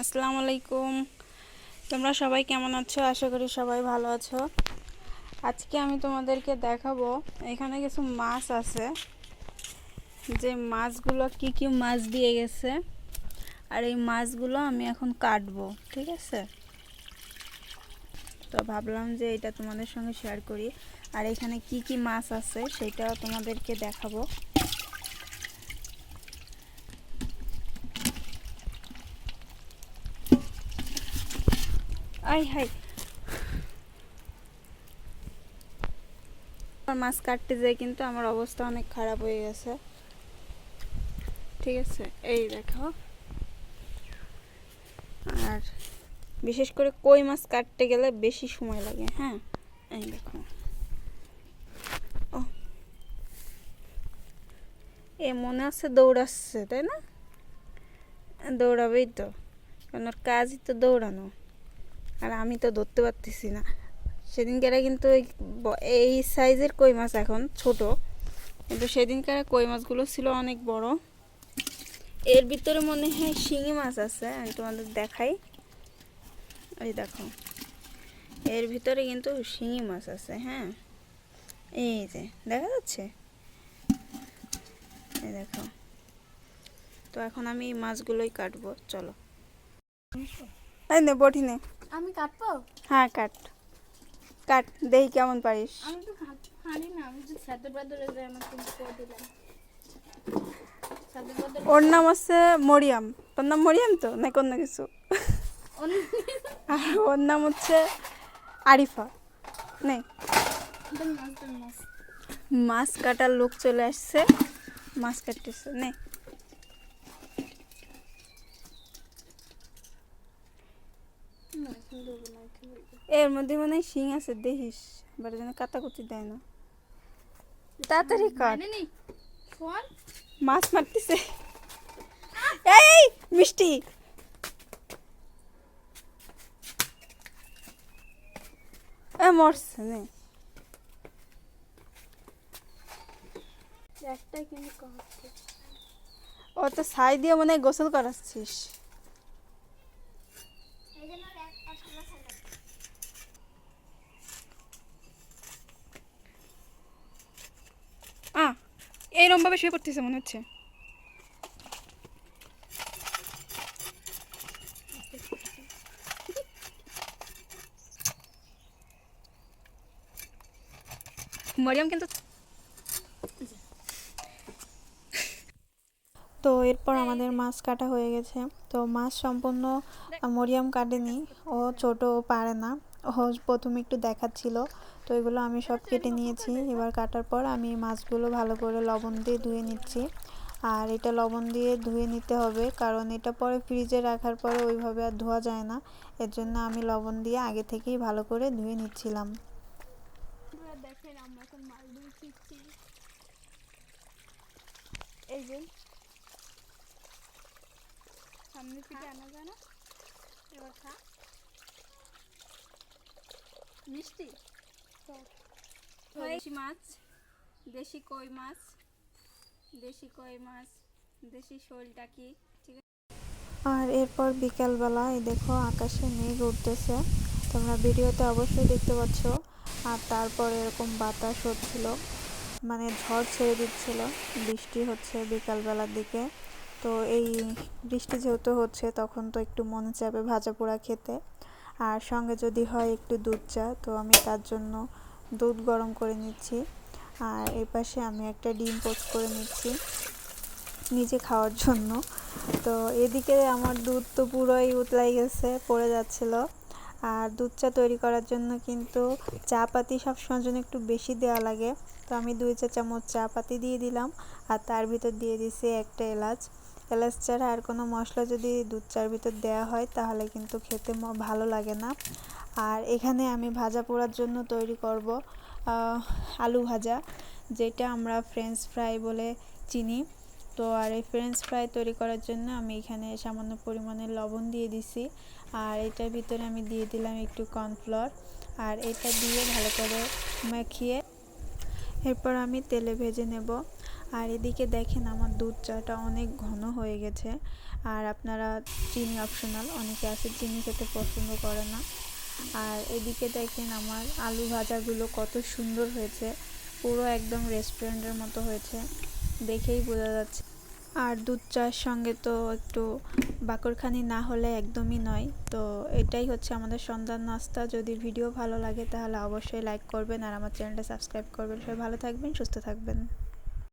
আসসালামু আলাইকুম তোমরা সবাই কেমন আছো? আশা করি সবাই ভালো আছো। আজকে আমি তোমাদেরকে দেখাবো, এখানে কিছু মাছ আছে। যে মাছগুলো কি কি মাছ দিয়ে গেছে, আর এই মাছগুলো আমি এখন কাটবো, ঠিক আছে? তো ভাবলাম যে এটা তোমাদের সঙ্গে শেয়ার করি। আর এখানে কি কি মাছ আছে, সেটাও তোমাদেরকে দেখাবো। আই হাই আমার মাছ কাটতে যাই কিন্তু আমার অবস্থা অনেক খারাপ হয়ে গেছে। ঠিক আছে, এই দেখো। আর বিশেষ করে কই মাছ কাটতে গেলে বেশি সময় লাগে হ্যাঁ? এই দেখো। ও এ মনে আছে দৌড়াচ্ছে, তাই না? দৌড়াবেই তো কারণ কাজই তো দৌড়ানো। আর আমি তো ধরতে পারতেছি না। সেদিনকারে কিন্তু এই সাইজের কই মাছ এখন? ছোট। কিন্তু সেদিনকার কই মাছগুলো ছিল অনেক বড়। এর ভিতরে মনে হয় শিঙি মাছ আছে, আমি তোমাদের দেখাই। এই দেখো। এর ভিতরে কিন্তু শিঙি মাছ আছে হ্যাঁ? এই যে, দেখা যাচ্ছে? এই দেখো। তো এখন আমি এই মাছগুলোই কাটবো, চলো। এই বটি নে। আমি কাটবো? হ্যাঁ কাট। কাট দেখি কেমন পারিস। আমি তো হাঁড়ি না আমি যে সাথে বাদরে যাই আমার কিন্তু করে দিলাম ওর নাম হচ্ছে মরিয়াম। তোর নাম মরিয়াম তো না অন্য কিছু? আর ওর নাম হচ্ছে আরিফা। নেই? মাছ কাটার লোক চলে আসছে মাছ কাটতেছে। নে না, এখন দেবো না, এখন দেবো। এর মধ্যে মানে শিং আছে দেখিস এবার যেন কাটাকুটি দেয় না তাড়াতাড়ি কাট মাছ মারতেছে এই মিষ্টি এ মরছে নে একটাই কিন্তু ও তো ছাই দিয়ে মনে হয় গোসল করাচ্ছিস এইরকম ভাবে শুয়ে পড়তেছে মনে হচ্ছে। মরিয়াম কিন্তু তো এরপর আমাদের মাছ কাটা হয়ে গেছে। তো মাছ সম্পূর্ণ মরিয়াম কাটেনি। ও ছোট পারে না। ও প্রথমে একটু দেখাচ্ছিল। তো এগুলো আমি সব কেটে নিয়েছি। এবার কাটার পর আমি মাছগুলো ভালো করে লবণ দিয়ে ধুয়ে নিচ্ছি। আর এটা লবণ দিয়ে ধুয়ে নিতে হবে কারণ এটা পরে ফ্রিজে রাখার পরে ওইভাবে আর ধোয়া যায় না। এর জন্য আমি লবণ দিয়ে আগে থেকেই ভালো করে ধুয়ে নিচ্ছিলাম। দেখেন আমরা এখন মাছ ধরে এই যে সামনে থেকে আনা যায় না? এবার খা। মিষ্টি। দেশি মাছ, দেশি কই মাছ, দেশি কই মাছ, দেশি আর এরপর বিকালবেলা এই দেখো আকাশে মেঘ উঠতেছে। তোমরা ভিডিওতে অবশ্যই দেখতে পাচ্ছ। আর তারপর এরকম বাতাস হচ্ছিল মানে ঝড় ছেড়ে দিচ্ছিল। বৃষ্টি হচ্ছে বিকালবেলার দিকে। তো এই বৃষ্টি যেহেতু হচ্ছে, তখন তো একটু মনে চাপে ভাজা পোড়া খেতে। আর সঙ্গে যদি হয় একটু দুধ চা, তো আমি তার জন্য দুধ গরম করে নিচ্ছি। আর এই পাশে আমি একটা ডিম পোস্ট করে নিচ্ছি নিজে খাওয়ার জন্য। তো এদিকে আমার দুধ তো পুরোই উতলাই গেছে, পড়ে যাচ্ছিল। আর দুধ চা তৈরি করার জন্য কিন্তু চা পাতি সবসময়ের জন্য একটু বেশি দেওয়া লাগে। তো আমি দুই চা চামচ চা পাতি দিয়ে দিলাম আর তার ভিতর দিয়ে দিছি একটা এলাচ। এলাচ ছাড়া আর কোনো মশলা যদি দুধ চার ভিতর দেওয়া হয়, তাহলে কিন্তু খেতে ভালো লাগে না। আর এখানে আমি ভাজা পোড়ার জন্য তৈরি করব আলু ভাজা, যেটা আমরা ফ্রেঞ্চ ফ্রাই বলে চিনি। তো আর এই ফ্রেঞ্চ ফ্রাই তৈরি করার জন্য আমি এখানে সামান্য পরিমাণে লবণ দিয়ে দিছি। আর এটার ভিতরে আমি দিয়ে দিলাম একটু কর্নফ্লাওয়ার আর এটা দিয়ে ভালো করে মাখিয়ে এরপর আমি তেলে ভেজে নেব। আর এদিকে দেখেন আমার দুধ চাটা অনেক ঘন হয়ে গেছে। আর আপনারা চিনি অপশনাল, অনেকে আছে চিনি খেতে পছন্দ করে না। আর এদিকে দেখেন আমার আলু ভাজাগুলো কত সুন্দর হয়েছে। পুরো একদম রেস্টুরেন্টের মতো হয়েছে। দেখেই বোঝা যাচ্ছে। আর দুধ চায়ের সঙ্গে তো একটু বাকরখানি না হলে একদমই নয়। তো এটাই হচ্ছে আমাদের সন্ধ্যার নাস্তা। যদি ভিডিও ভালো লাগে তাহলে অবশ্যই লাইক করবেন আর আমার চ্যানেলটা সাবস্ক্রাইব করবেন। সবাই ভালো থাকবেন, সুস্থ থাকবেন।